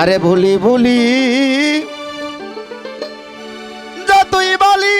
আরে ভুলি ভুলি, যতই বলি,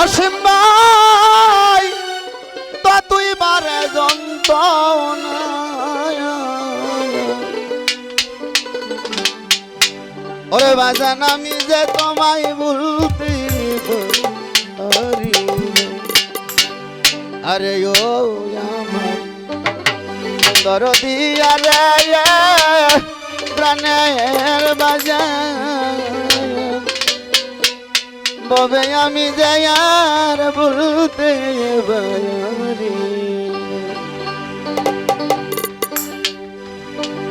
অসীম ভাই, ততই বারে যন্ত্রণা ওরে বাজান, আমি যে তোমায় বলতে আরে ও আমার দরদি, আরে প্রাণের বাজান ববে আমি যে বলতে পারি।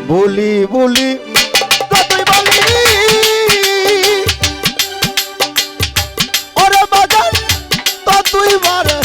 বলি বলি, কতই বলি? ওরে বাজার ততই মারে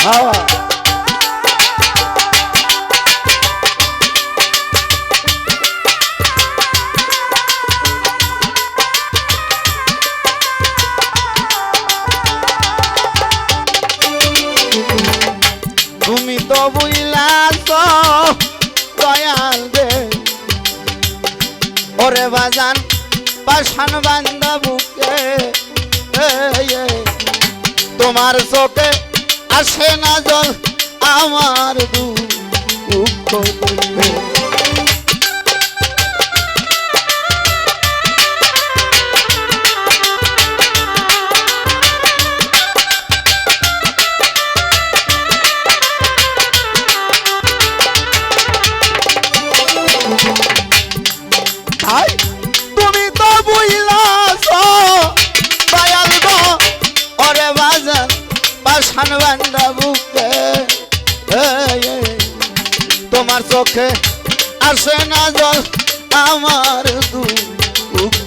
তুমি তো বুঝলাস দয়াল দে ওরে বাজান পাশান বান্দা বুকে তোমার চোখে আসে না জল আমার দুঃখ পাশান বান্দা বুকে তোমার চোখে আসে না জল, আমার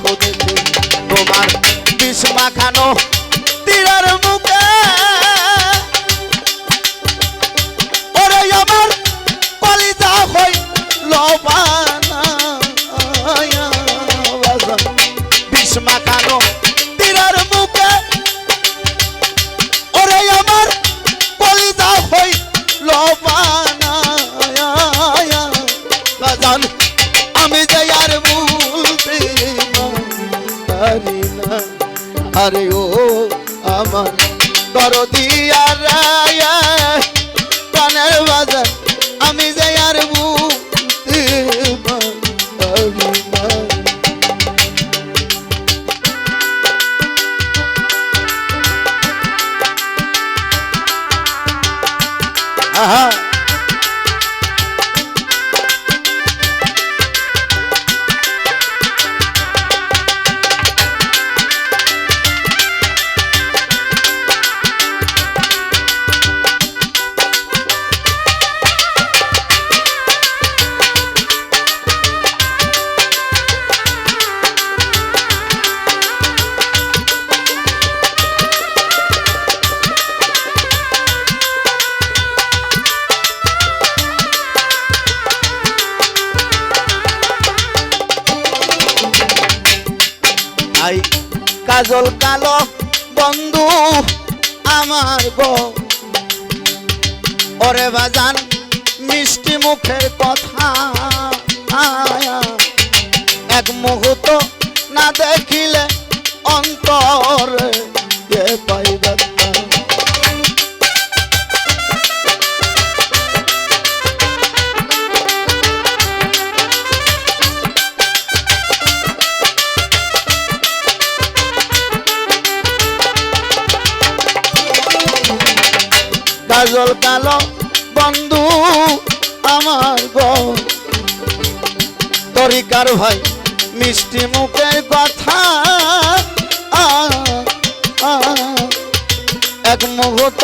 দেখে তোমার বিষ মাখানো তীরার মুখে আরে ও আমার দরদি আর প্রাণের বাজার আমি যে আই কাজল কালো বন্ধু আমার গো ওরে বাজান, মিষ্টি মুখের কথা এক মুহূর্ত না দেখিলে কাজল কালো বন্ধু আমার গো তরিকার ভাই, মিষ্টি মুখের কথা এক মুহূর্ত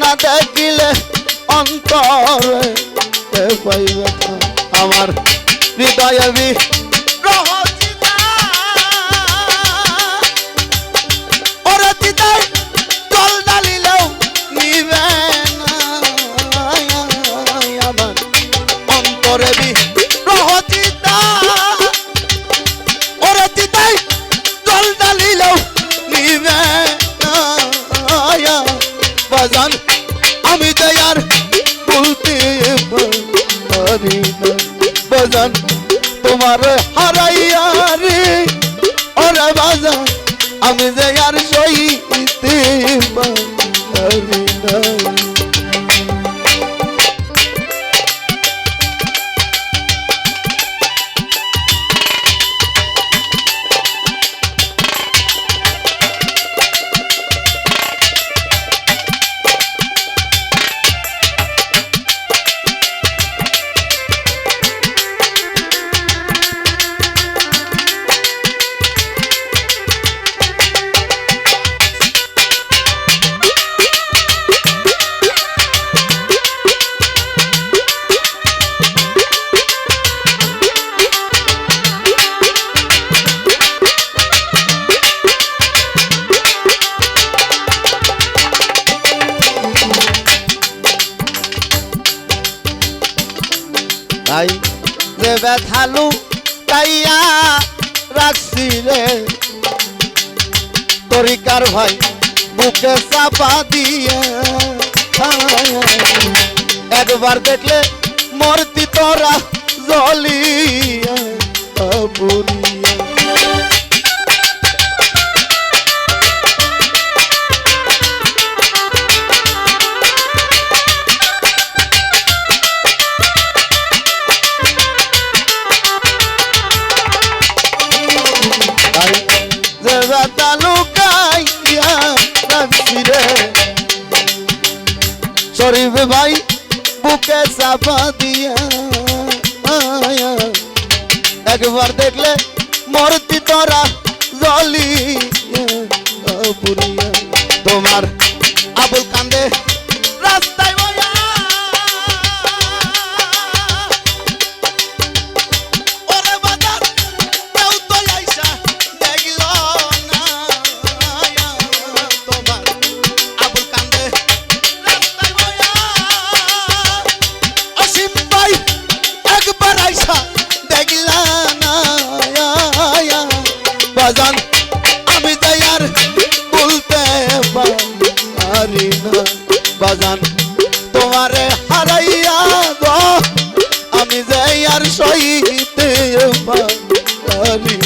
না দেখিলে অন্তরে। আমার হৃদয়ে বিরহ চিতা। ওরে ঢালিলেও নিবে বাজান, আমি তো আর বলতে পারি তোমার হারাইয়া রে। ওরে বাজান, আমি যে আর সইতে তাই যে ব্যথালু তাইয়া রাখছি রে তরিকার ভাই, বুকে চাপা দিয়ে একবার দেখলে মর্তি তোরা জলিয়া একবার দেখলে মরতি তোরা জলি তোমার না বাজান তোমারে হারাইয়া গো। আমি যাই আর সইতে পারি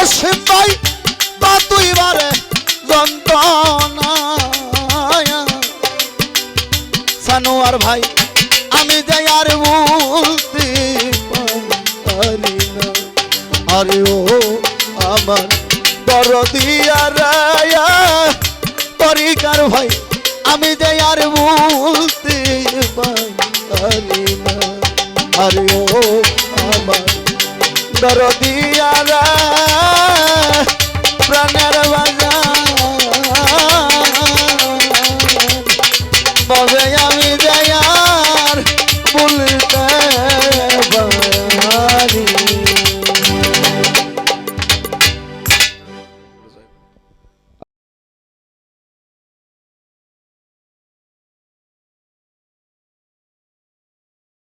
অসীম ভাই ততই বারে যন্ত্রণা সানোয়ার ভাই, আমি যাই আর বলতে পারি না, আরে ও আমার দরদিয়া রায়া তরিকার ভাই, আমি যে আর ভুলতে পারি না, আরে ও আমার দরদিয়ারা Brown.